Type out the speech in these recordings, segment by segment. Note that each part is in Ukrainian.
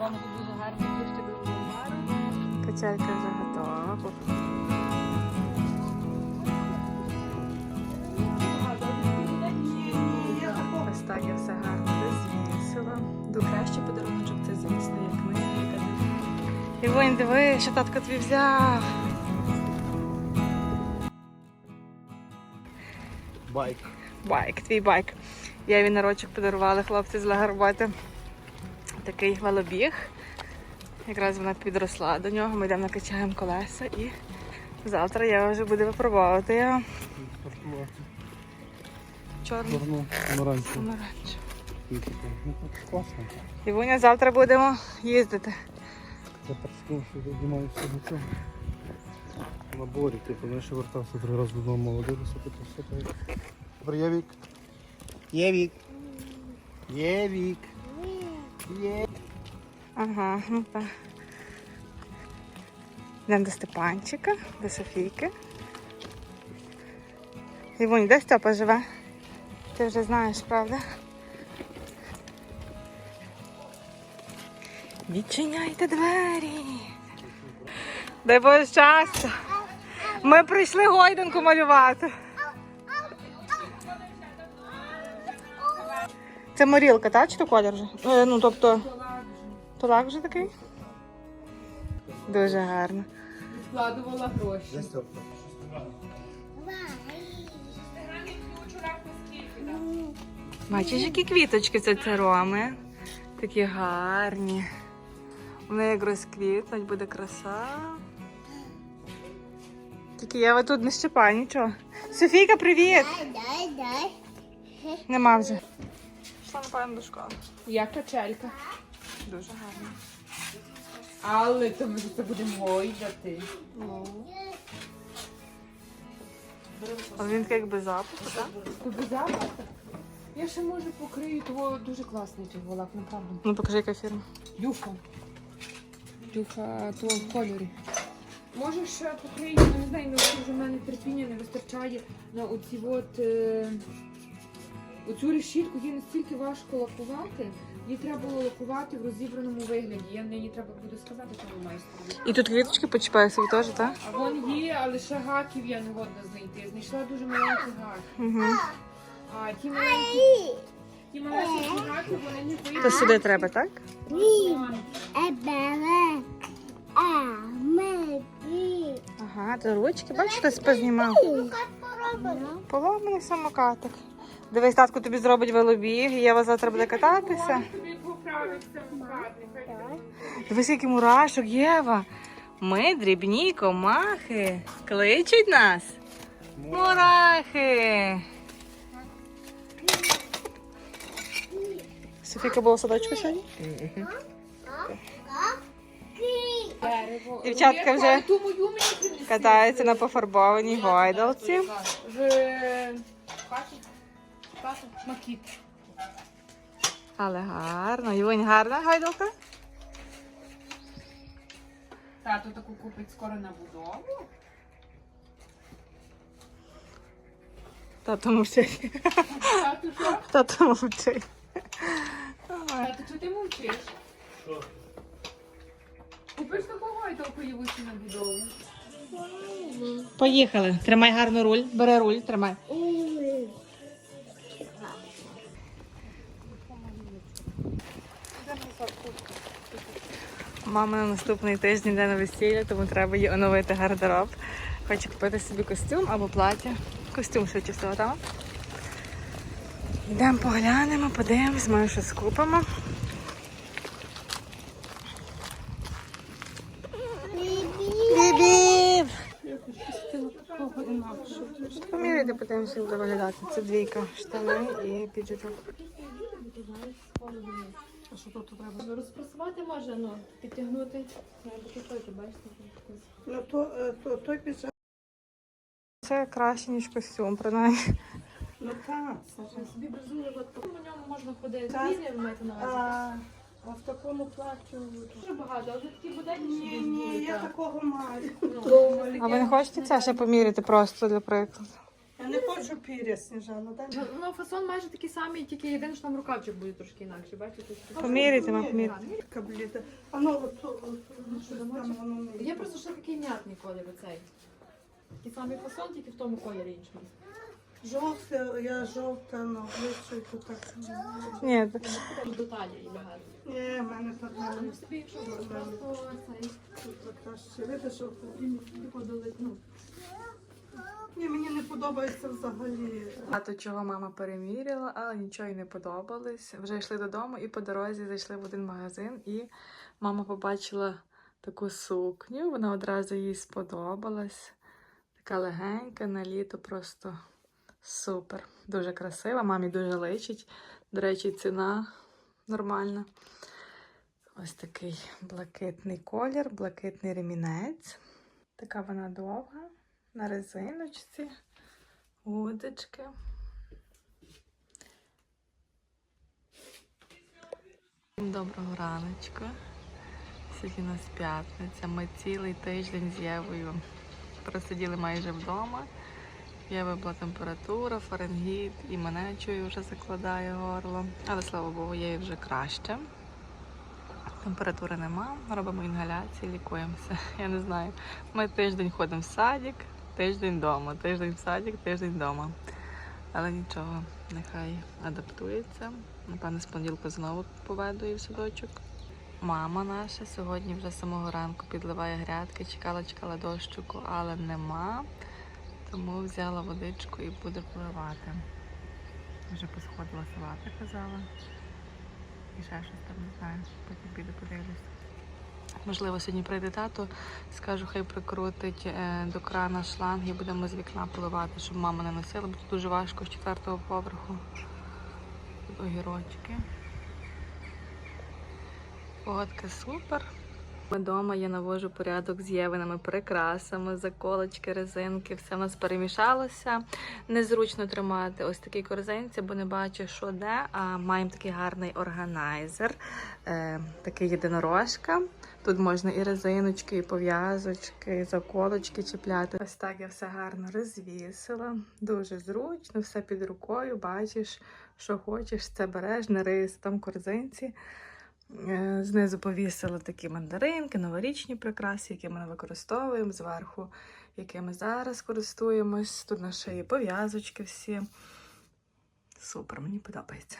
Ранку дуже гарний дощ, тобі було гарно. Качелька вже готова. Ось так я все гарно розвісила. До краще подаруночок це, звісно, як книга. Івонь, диви, що татко тобі взяв. Байк. Байк, твій байк. Я вінорочок подарувала хлопці з Лагарботи. Такий велобіг. Якраз вона підросла до нього. Ми йдемо накачаємо колеса і завтра я вже буду випробовувати його. Чорний Чорну помаранчеву. Ну, так. Івуня, завтра будемо їздити. Я так що я думаю, все до цього. Наборі, типу, я вертався три рази додому, молодий високий, то все так. Добре, є вік. Є вік. Є Ага, ну так. Йдемо до Степанчика, до Софійки. Івунь, де Степа живе? Ти вже знаєш, правда? Відчиняйте двері. Дай Боже щастя. Ми прийшли гойданку малювати. Це морілка, так? Чи то колір вже? Е, ну, тобто. То лак вже такий? Дуже гарно. Складувала гроші. Бачиш, які квіточки це цероми. Такі гарні. Вони як розквітнуть, буде краса. Тільки я тут не щепаю нічого. Софійка, привіт! Нема вже. Пішла, напевно, до школи. Я качелька. Дуже гарно. Але то ми це будемо гойдати. А він такий якби запах, так? Тобі запах? Я ще може покрию того дуже класний цей волак, направду. Ну покажи, яка фірма. Дюфа. Дюфа того в кольорі. Може ще покрию, ну не знаю, ну вже в мене терпіння не вистачає на оці от е, оцю решітку, її настільки важко лакувати. Її треба було лакувати в розібраному вигляді. Я мені треба буде сказати, чому майстру. І тут квіточки почіпаю собі теж, так? А вон є, але ще гаків я не годна знайти. Знайшла дуже маленький гак. Угу. А ті маленькі, ті маленькі гаки, вони не То вийдуть. сюди треба, так? Ага, то ручки, бачиш, хтось познімав. Поломаний самокатик. Дивись, татко тобі зробить велобіг, і Єва завтра буде кататися. Дивись, який мурашок, Єва. Ми дрібні комахи. Кличуть нас. Мурахи. Софіка була в садочку сьогодні? Дівчатка вже. Катаються на пофарбованій гойдалці. Хаті. Макіт. Але гарно. Івонь, гарна гойдалка? Тато таку купить скоро на будову. Тато мовчить. Тато що? Тато мовчить. Тато, чого ти мовчиш? Купиш таку гойдалку і вийти на будову. Поїхали. Тримай гарно руль. Бери руль, тримай. Мама на наступний тиждень йде на весілля, тому треба їй оновити гардероб. Хоче купити собі костюм або плаття. Костюм швидше всього, так? Йдемо поглянемо, подивимось, може щось купимо. Бібів! Поміряйте, подивимося, як виглядати. Це двійка штани і піджиток. А що тут треба? Розпрасувати можна, ну, підтягнути. Бачите? Ну, то, е, то, той піджак, Це краще, ніж костюм, принаймні. ну так. Собі безумно, от по ньому можна ходити. Так. Вірі вмити на увазі. А, а в такому. Дуже багато, але такі буденні Ні, ні, я такого маю. А ви не хочете це ще поміряти просто для прикладу? Я не хочу піря, Сніжана. Дай мені. Ну, фасон майже такий самий, тільки єдине, що там рукавчик буде трошки інакше, бачите? Поміряйте, ма, поміряйте. Така бліда. А ну, от, от, от, що там воно не- Є просто ще такий м'ятний колір оцей. Такий самий фасон, тільки в тому кольорі іншому. Жовте, я жовта на обличчі, то так. Ні, До талії лягає. Ні, в мене так Ну, собі, якщо просто цей краще. Видиш, що подали, ну, Ні, мені не подобається взагалі. Багато чого мама переміряла, але нічого їй не подобалось. Вже йшли додому і по дорозі зайшли в один магазин, і мама побачила таку сукню. Вона одразу їй сподобалась. Така легенька, на літо просто супер. Дуже красива, мамі дуже личить. До речі, ціна нормальна. Ось такий блакитний колір, блакитний ремінець. Така вона довга, на резиночці. Удочки. Доброго раночку. Сьогодні у нас п'ятниця. Ми цілий тиждень з Євою просиділи майже вдома. В Єви була температура, фаренгіт, і мене чую вже закладає горло. Але слава Богу, Єві вже краще. Температури нема, робимо інгаляції, лікуємося. Я не знаю. Ми тиждень ходимо в садик, тиждень вдома, тиждень в садик, тиждень вдома. Але нічого, нехай адаптується. Напевно, з понеділка знову поведу її в садочок. Мама наша сьогодні вже з самого ранку підливає грядки, чекала, чекала дощику, але нема. Тому взяла водичку і буде поливати. Вже посходила салати, казала. І ще щось там не знаю, потім піду подивлюсь. Можливо, сьогодні прийде тато, скажу, хай прикрутить е, до крана шланг і будемо з вікна поливати, щоб мама не носила, бо тут дуже важко з четвертого поверху. Тут огірочки. Погодка супер. Ми вдома я навожу порядок з євиними прикрасами, заколочки, резинки, все в нас перемішалося. Незручно тримати ось такі корзинці, бо не бачу, що де. А маємо такий гарний органайзер, е, такий єдинорожка. Тут можна і резиночки, і пов'язочки, і заколочки чіпляти. Ось так я все гарно розвісила. Дуже зручно, все під рукою. Бачиш, що хочеш, це береш, не рис там корзинці. Е, Знизу повісила такі мандаринки, новорічні прикраси, які ми використовуємо зверху, якими зараз користуємось. Тут на шиї пов'язочки всі. Супер, мені подобається.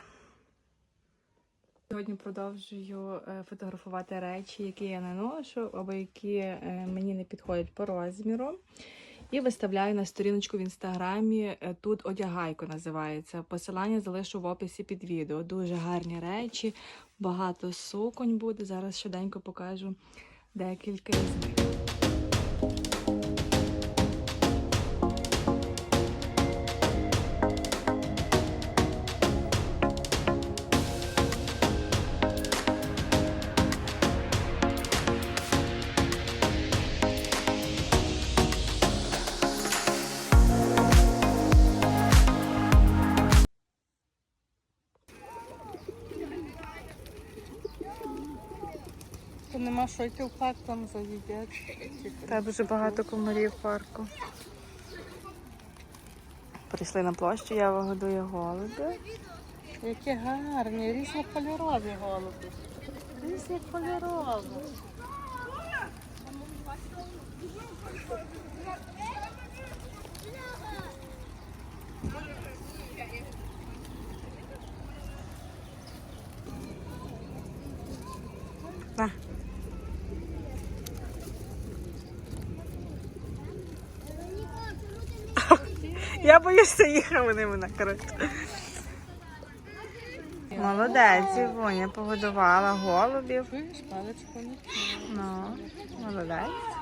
Сьогодні продовжую е, фотографувати речі, які я не ношу, або які е, мені не підходять по розміру. І виставляю на сторіночку в інстаграмі. е, Тут одягайко називається. Посилання залишу в описі під відео. Дуже гарні речі, багато суконь буде. Зараз швиденько покажу декілька з них. Що йти в парк, там заїдять. Та дуже багато комарів в парку. Прийшли на площу, я вигодую голуби. Які гарні, різнокольорові голуби. Різнокольорові. На. Я боюся їхати, вони мене коротше. Молодець, Івоня, погодувала голубів. Ну, молодець.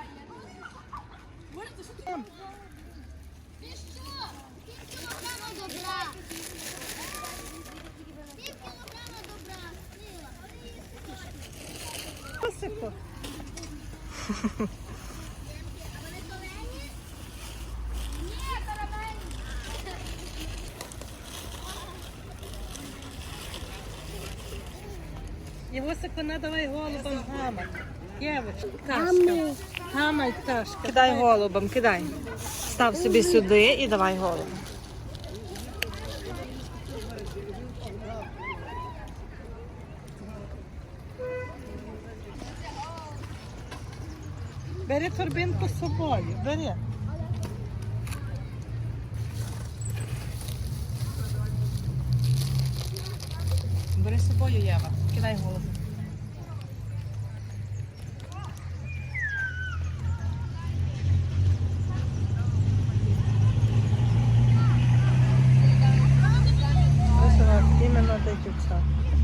Йосику треба давай голубам гамай. Євочка, пташка. Гамай пташка. Кидай голубам, кидай. Став собі сюди і давай голубам. Бери торбинку з собою, бери. Бери з собою Єва. Кидай голову.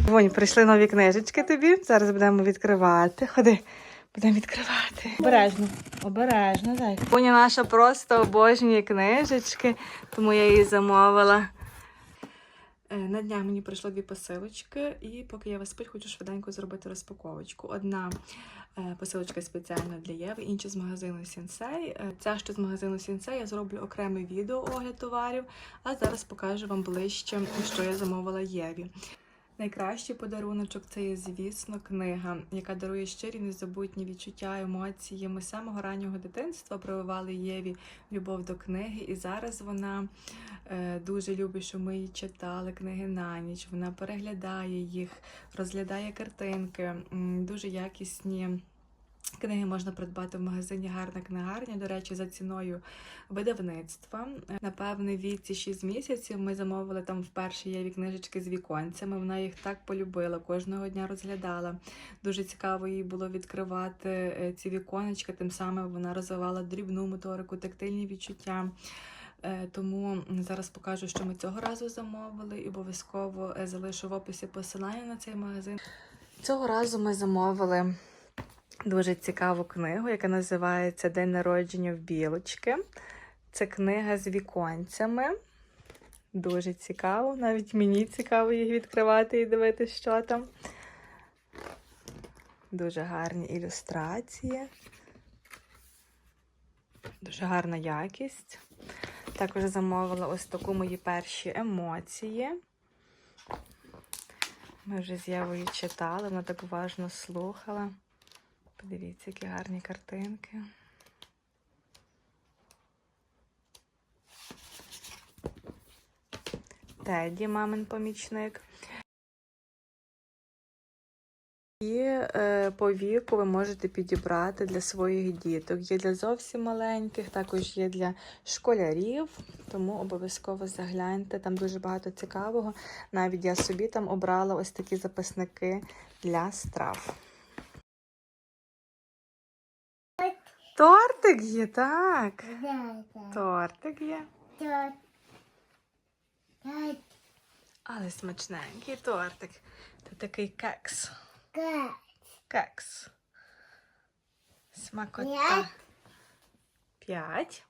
Вонь, прийшли нові книжечки тобі. Зараз будемо відкривати. Ходи, будемо відкривати. Обережно, обережно, дай. Поня наша просто обожнює книжечки, тому я її замовила. Е, На днях мені прийшло дві посилочки, і поки я вас спить, хочу швиденько зробити розпаковочку. Одна е, посилочка спеціально для Єви, інша з магазину Сінсей. Е, Ця, що з магазину Сінсей, я зроблю окремий відео огляд товарів, а зараз покажу вам ближче, що я замовила Єві. Найкращий подаруночок це є, звісно, книга, яка дарує щирі незабутні відчуття, емоції. Ми з самого раннього дитинства прививали Єві любов до книги, і зараз вона е, дуже любить, що ми її читали книги на ніч. Вона переглядає їх, розглядає картинки, дуже якісні. Книги можна придбати в магазині Гарна книгарня, до речі, за ціною видавництва. Напевне, віці 6 місяців ми замовили там вперше Єві книжечки з віконцями. Вона їх так полюбила, кожного дня розглядала. Дуже цікаво їй було відкривати е, ці віконечка, тим самим вона розвивала дрібну моторику, тактильні відчуття. Е, Тому зараз покажу, що ми цього разу замовили, і обов'язково е, залишу в описі посилання на цей магазин. Цього разу ми замовили дуже цікаву книгу, яка називається День народження в білочки. Це книга з віконцями. Дуже цікаво. Навіть мені цікаво їх відкривати і дивитися, що там. Дуже гарні ілюстрації. Дуже гарна якість. Також замовила ось таку мої перші емоції. Ми вже з Євою читали, вона так уважно слухала. Подивіться, які гарні картинки. Теді, мамин помічник. І е, по віку ви можете підібрати для своїх діток. Є для зовсім маленьких, також є для школярів, тому обов'язково загляньте. Там дуже багато цікавого. Навіть я собі там обрала ось такі записники для страв. Тортик є, так. Тортик є. Але смачненький тортик. Це такий кекс. Кекс. Смакота. П'ять.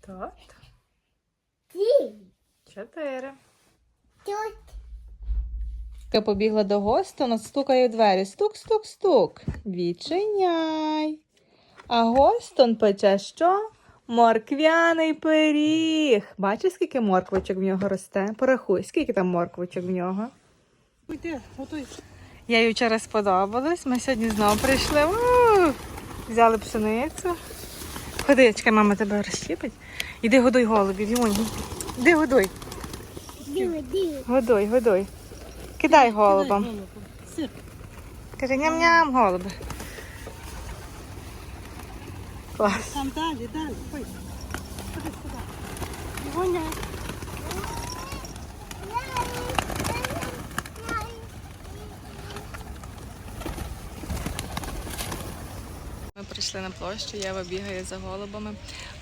Торт. Чотири. Я побігла до Гостона, стукає у двері. Стук, стук, стук. Відчиняй. А Гостон пече що? Морквяний пиріг. Бачиш, скільки морквочок в нього росте? Порахуй, скільки там морквочок в нього. Уйди, готуй. Я їй вчора сподобалась. Ми сьогодні знову прийшли. У, взяли пшеницю. Ходи, чекай, мама тебе розщіпить. Іди годуй голубів, Юнь. Іди годуй. Годуй, годуй. Кидай голубам. Сир. Каже, ням-ням, голуби. Клас. Там далі, далі. Ой. Ходи сюди. Івоня. Ми прийшли на площу, Єва бігає за голубами.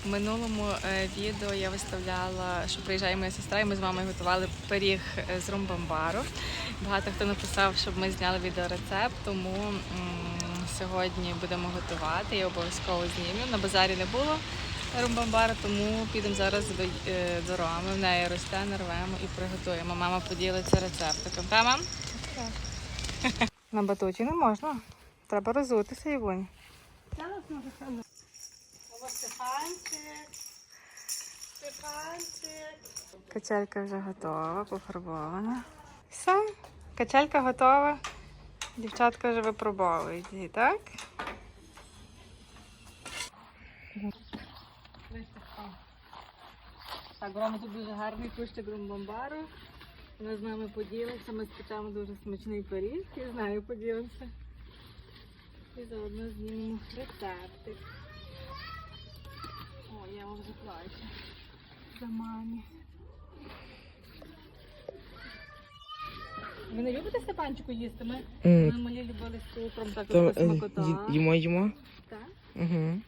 В минулому е, відео я виставляла, що приїжджає моя сестра, і ми з мамою готували пиріг е, з румбамбару. Багато хто написав, щоб ми зняли відеорецепт, тому м, сьогодні будемо готувати. Я обов'язково знімлю. На базарі не було румбамбару, тому підемо зараз до, е, до Роми. В неї росте, нарвемо і приготуємо. Мама поділиться рецептиком. Та, мам? На батуті не можна. Треба розутися, Івонь. Зараз може. Качелька вже готова, пофарбована. Все, качелька готова. Дівчатка вже випробовують її, так? Так, Рома тут дуже гарний кущик румбамбару. Вона з нами поділиться, ми спечемо дуже смачний пиріг і з нею поділимося. І заодно знімемо рецептик. О, я вже плачу. За мамі. Ви не любите степанчику їсти? Ми, ми малі любили з цукром, так То, от е, смакота. ї- їмо, їмо. Так? Угу.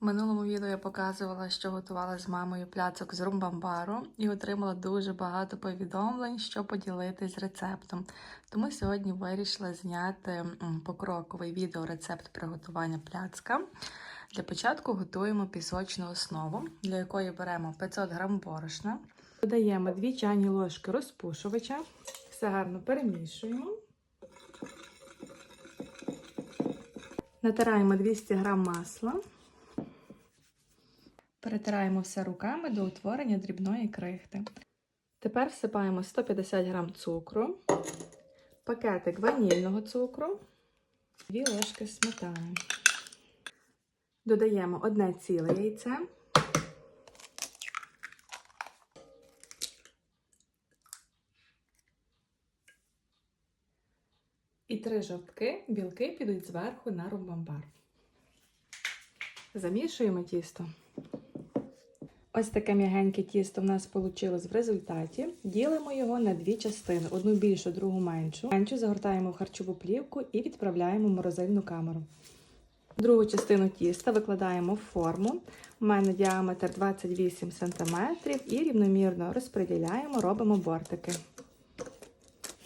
В минулому відео я показувала, що готувала з мамою пляцок з румбамбару і отримала дуже багато повідомлень, що поділитись рецептом. Тому сьогодні вирішила зняти м, покроковий відеорецепт приготування пляцка. Для початку готуємо пісочну основу, для якої беремо 500 г борошна. Додаємо 2 чайні ложки розпушувача, все гарно перемішуємо. Натираємо 200 г масла. Перетираємо все руками до утворення дрібної крихти. Тепер всипаємо 150 г цукру, пакетик ванільного цукру, 2 ложки сметани. Додаємо одне ціле яйце. І три жовтки, білки підуть зверху на румбамбар. Замішуємо тісто. Ось таке м'ягеньке тісто в нас вийшло в результаті. Ділимо його на дві частини: одну більшу, другу меншу. Меншу загортаємо в харчову плівку і відправляємо в морозильну камеру. Другу частину тіста викладаємо в форму. У мене діаметр 28 см і рівномірно розподіляємо, робимо бортики.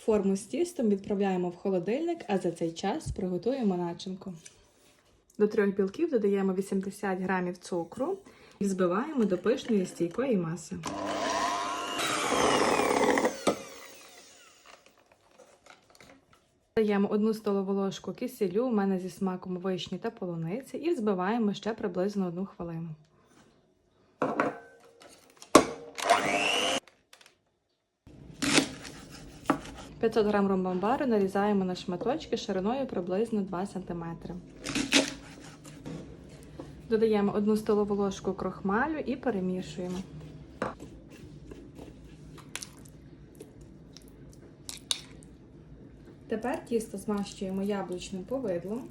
Форму з тістом відправляємо в холодильник, а за цей час приготуємо начинку. До трьох білків додаємо 80 г цукру і збиваємо до пишної стійкої маси. Даємо одну столову ложку кисілю, у мене зі смаком вишні та полуниці, і взбиваємо ще приблизно одну хвилину. – 500 г ромбамбару нарізаємо на шматочки шириною приблизно 2 см. Додаємо одну столову ложку крохмалю і перемішуємо. Тепер тісто змащуємо яблучним повидлом.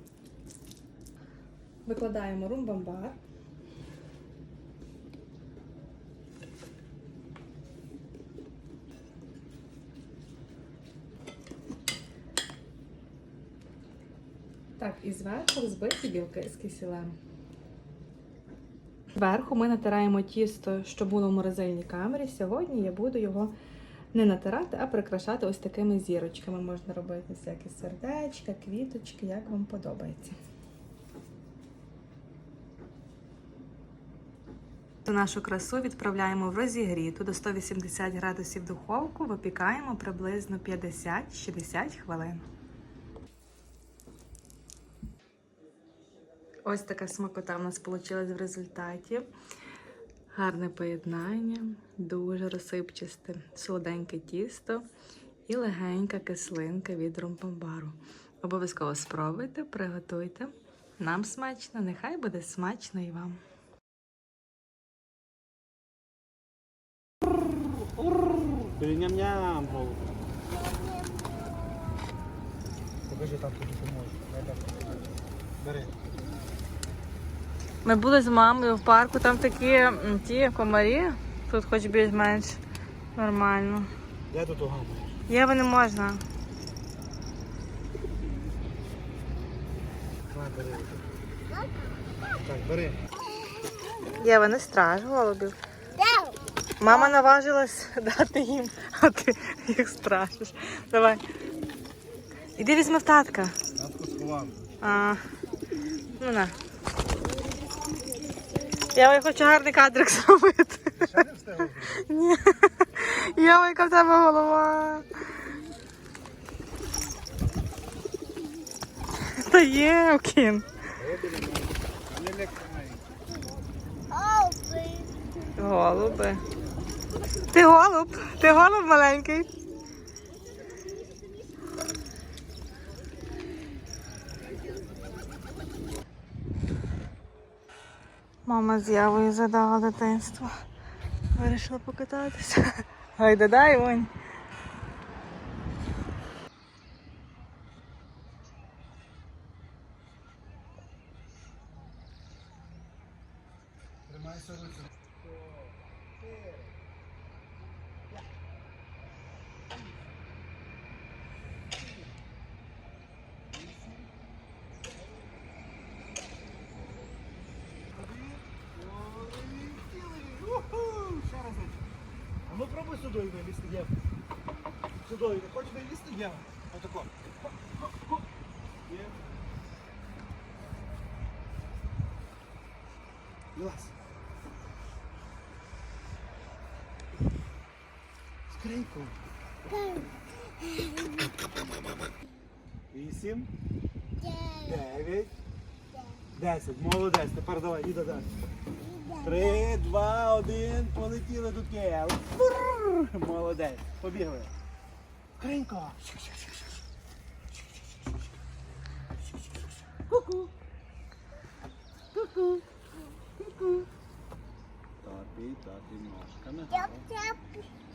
Викладаємо румбамбар. Так, і зверху взбиті білки з кисілем. Зверху ми натираємо тісто, що було в морозильній камері. Сьогодні я буду його не натирати, а прикрашати ось такими зірочками. Можна робити всякі сердечка, квіточки, як вам подобається. Нашу красу відправляємо в розігріту до 180 градусів духовку, випікаємо приблизно 50-60 хвилин. Ось така смакота в нас вийшла в результаті. Гарне поєднання, дуже розсипчасте, солоденьке тісто і легенька кислинка від румпамбару. Обов'язково спробуйте, приготуйте. Нам смачно, нехай буде смачно і вам. Ням-ням, Покажи там, поможеш. Дай так. Бери. Ми були з мамою в парку, там такі ті комарі, тут хоч більш-менш нормально. Я тут угамаю. Єва не можна. На, бери. Так, бери. Єва, не страж голубів. Мама наважилась дати їм, а ти їх страшиш. Давай. Іди візьми в татка. Татко сховав. А, ну на. Я хочу гарний кадрик зробити. Ні. Єва, яка в тебе голова. Та є, Окін. Голуби. Ти голуб? Ти голуб маленький? Мама з Явою задала дитинство. Вирішила покататися. Гайда дай Вонь. Скриньку. Вісім. Дев'ять. Десять. Молодець. Тепер давай, іди далі. Три, два, один. Полетіли до Києва. Молодець. Побігли. Скринько. Ку-ку. Ку-ку. Ку-ку. Топі, топі ножками.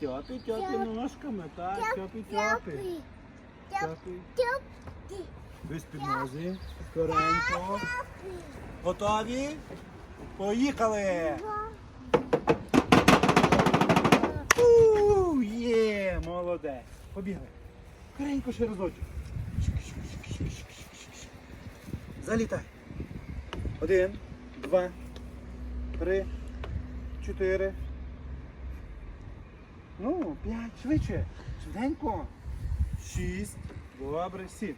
Тьопі, тьопі ножками, так, тьопі, тьопі. Тьопі. Без піднозі. Скоренько. Готові? Поїхали! У, Є, молодець. Побігли. Скоренько ще разочок. Залітай. Один, два, три, чотири. Ну, п'ять, швидше. Швиденько. Шість. Добре, сім.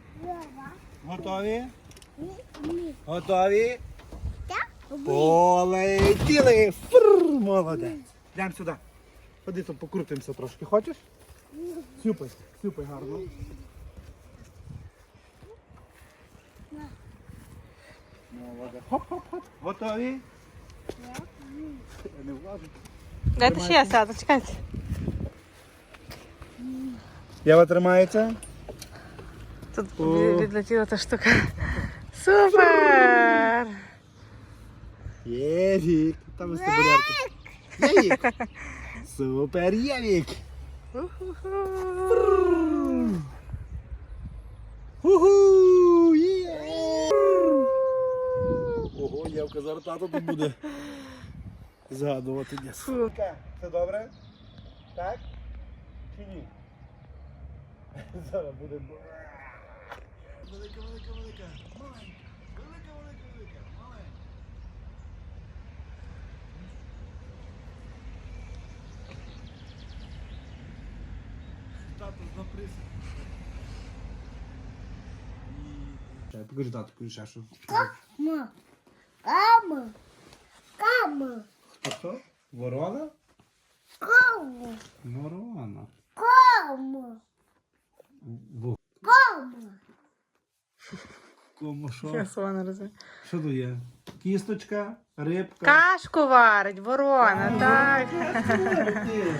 Готові? Готові? Полетіли! Фррр, молодець. Йдемо сюди. Ходи тут покрутимося трошки. Хочеш? Сюпай, сюпай гарно. Молодець. Хоп-хоп-хоп. Готові? Я не влажу. Дайте ще я сяду, чекайте. Єва тримається? Тут відлетіла та штука. Супер! Євік. Там із табулярки. Євік. Супер Євік. Уху! Ого, Євка, зараз тато тут буде згадувати. Фу. Все добре? Так? Чи ні? Зараз буде. Велика, велика, велика. Маленька. Велика, велика, велика. Маленька. Тато заприса. Покажи тату, покажи що. Кама. Кама. Кама. Хто хто? Ворона? Кама. Ворона. Кама. Во. Кама. Кому що? Я сама не розумію. Що то є? Кісточка, рибка. Кашку варить, ворона, так. Розумієш.